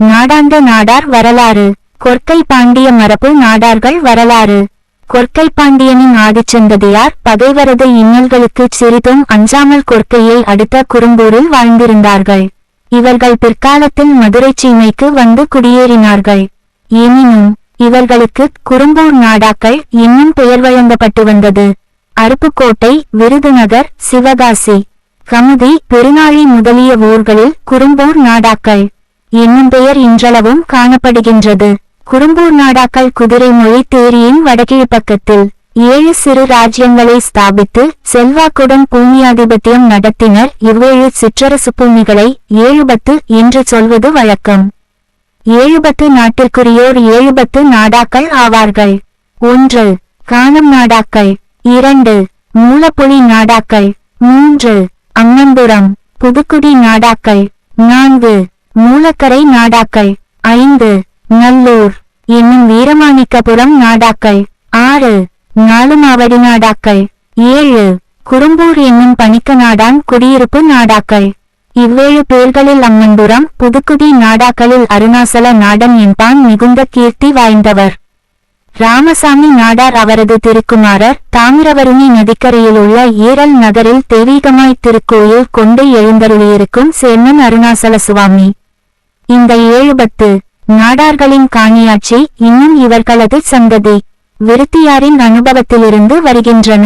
நாடாந்த நாடார் வரலாறு. கொற்கை பாண்டிய மரபு நாடார்கள் வரலாறு. கொற்கை பாண்டியனின் ஆதிச்சந்ததியார் பகைவரது இன்னல்களுக்குச் சிறிதும் அஞ்சாமல் கொற்கையை அடுத்த குறும்பூரில் வாழ்ந்திருந்தார்கள். இவர்கள் பிற்காலத்தில் மதுரை சீமைக்கு வந்து குடியேறினார்கள். எனினும் இவர்களுக்கு குறும்பூர் நாடாக்கள் இன்னும் பெயர் வழங்கப்பட்டு வந்தது. அருப்புக்கோட்டை விருதுநகர் சிவகாசி கமுதி பெருநாழி முதலிய ஊர்களில் குறும்பூர் நாடாக்கள். என்னும் பெயர் இன்றளவும் காணப்படுகின்றது. குறும்பூர் நாடாக்கள் குதிரை மொழி தேரியின் வடகிழ் பக்கத்தில் ஏழு சிறு ராஜ்யங்களை ஸ்தாபித்து செல்வாக்குடன் பூமியாதிபத்தியம் நடத்தினர் இவ்வேழு சிற்றரசு பூமிகளை ஏழுபத்து என்று சொல்வது வழக்கம். ஏழுபத்து நாட்டிற்குரியோர் ஏழுபத்து நாடாக்கள் ஆவார்கள். ஒன்று காணம் நாடாக்கள். இரண்டு மூலப்புலி நாடாக்கள். மூன்று அன்னம்புரம். புதுக்குடி நாடாக்கள். நான்கு மூலக்கரை நாடாக்கள். ஐந்து. நல்லூர். என்னும் வீரமாணிக்கபுரம் நாடாக்கள். ஆறு. நாலுமாவடி நாடாக்கள். ஏழு. குறும்பூர் என்னும் பணிக்க நாடான் குடியிருப்பு நாடாக்கள். இவ்வேழு பேர்களில் அம்மன்புரம் புதுக்குடி நாடாக்களில் அருணாசல நாடன் என்பான் மிகுந்த கீர்த்தி வாய்ந்தவர். ராமசாமி நாடார் அவரது திருக்குமாரர் தாமிரவருணி நதிக்கரையில் உள்ள ஈரல் நகரில் தெய்வீகமாய் திருக்கோயில் கொண்டு எழுந்தருளியிருக்கும் சேர்மன் அருணாசல சுவாமி. இந்த ஏழுபத்து நாடார்களின் காணியாட்சி இன்னும் இவர்களது சந்ததி விருத்தியாரின் அனுபவத்திலிருந்து வருகின்றன.